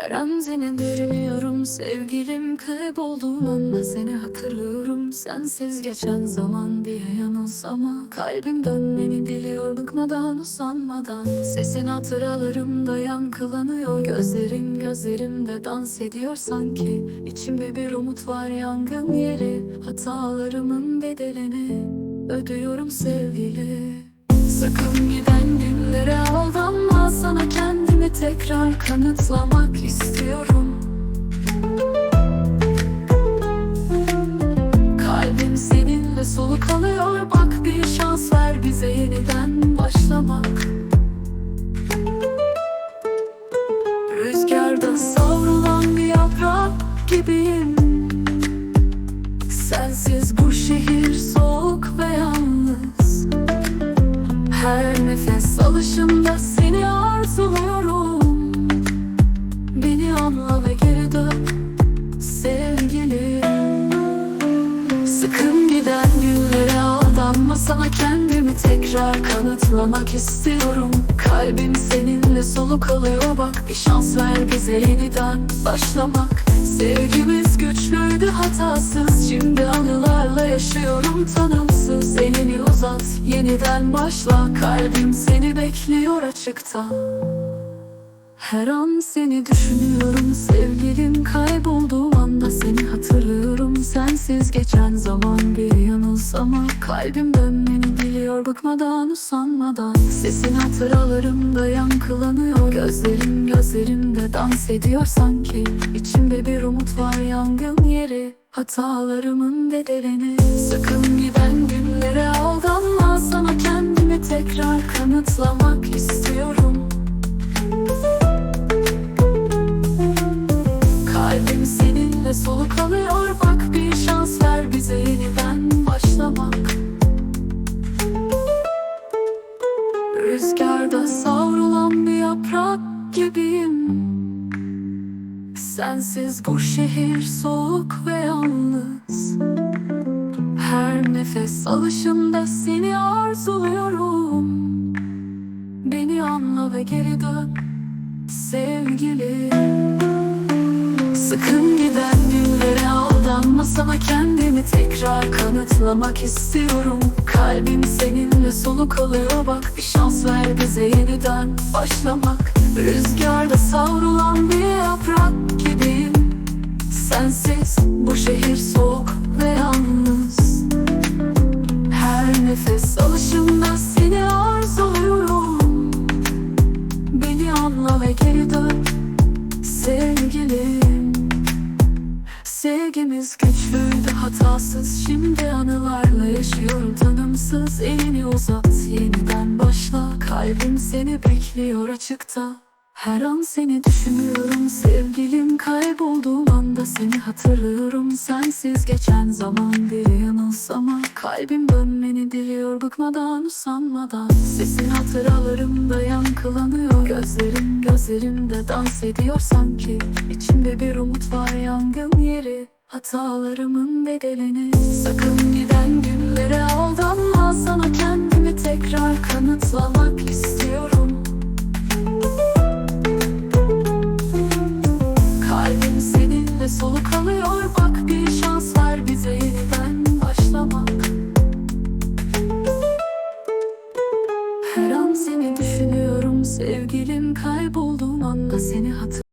Her an seni düşünüyorum sevgilim Kaybolduğum anda seni hatırlıyorum. Sensiz geçen zaman diye yanılsama Kalbim dönmeni diliyor bıkmadan usanmadan. Sesin hatıralarımda yankılanıyor Gözlerin gözlerimde dans ediyor sanki. İçimde bir umut var yangın yeri Hatalarımın bedelini ödüyorum sevgili. Sakın giden günlere aldanma Sana kendimi tekrar kanıtlamak istiyorum. Kalbim seninle soluk alıyor Bak bir şans ver bize yeniden başlamak. Rüzgarda savrulan bir yaprak gibiyim. Sensiz bu şehir soğuk ve yalnız. Her nefes alışımda seni arzuluyorum Beni anla ve geri dön sevgilim. Sıkın giden günlere aldanma Sana kendimi tekrar kanıtlamak istiyorum. Kalbim seninle soluk alıyor bak Bir şans ver bize yeniden başlamak. Sevgimiz güçlüydü hatasız Şimdi anılarla yaşıyorum tanımsız Elini uzat yeniden başla Kalbim seni bekliyor açıkta. Her an seni düşünüyorum sevgilim Kaybolduğum anda seni hatırlıyorum. Sensiz geçen zaman bir yanılsama Kalbim dönmeni biliyor bıkmadan usanmadan. Sesin hatıralarımda yankılanıyor Gözlerin gözlerimde dans ediyor sanki. İçimde bir umut var yangın yeri Hatalarımın bedelini Sakın giden günlere kendimi tekrar kanıtlamak istiyorum. Kalbim seninle soluk alıyor Bak bir şans ver bize yeniden başlamak. Rüzgarda savrulan bir yaprak gibiyim. Sensiz bu şehir soğuk ve yalnız. Her nefes alışımda seni arzuluyorum Ve geri dön sevgilim Sakın giden günlere aldanma Sana kendimi tekrar kanıtlamak istiyorum. Kalbim seninle soluk alıyor Bak bir şans ver bize yeniden başlamak. Rüzgarda savrulan bir yaprak gibiyim Sensiz bu şehir soğuk ve yalnız. Her nefes alışımda sevgilim Sevgimiz güçlüydü hatasız. Şimdi anılarla yaşıyorum. Tanımsız Elini uzat yeniden başla. Kalbim seni bekliyor açıkta. Her an seni düşünüyorum. Sevgilim Kaybolduğum anda seni hatırlıyorum. Sensiz geçen zaman bir yanılsama Kalbim dönmeni diliyor. Bıkmadan usanmadan Sesin hatıralarımda yankılanıyor. Gözlerin gözlerimde dans ediyor sanki. İçimde bir umut var yangın yeri. Hatalarımın bedelini Sakın giden günlere aldanma. Sana kendimi tekrar kanıtlamak istiyorum Kalıyor. Bak bir şans ver bize yeniden başlamak. Her an seni düşünüyorum sevgilim. Kaybolduğum anda seni hatırlıyorum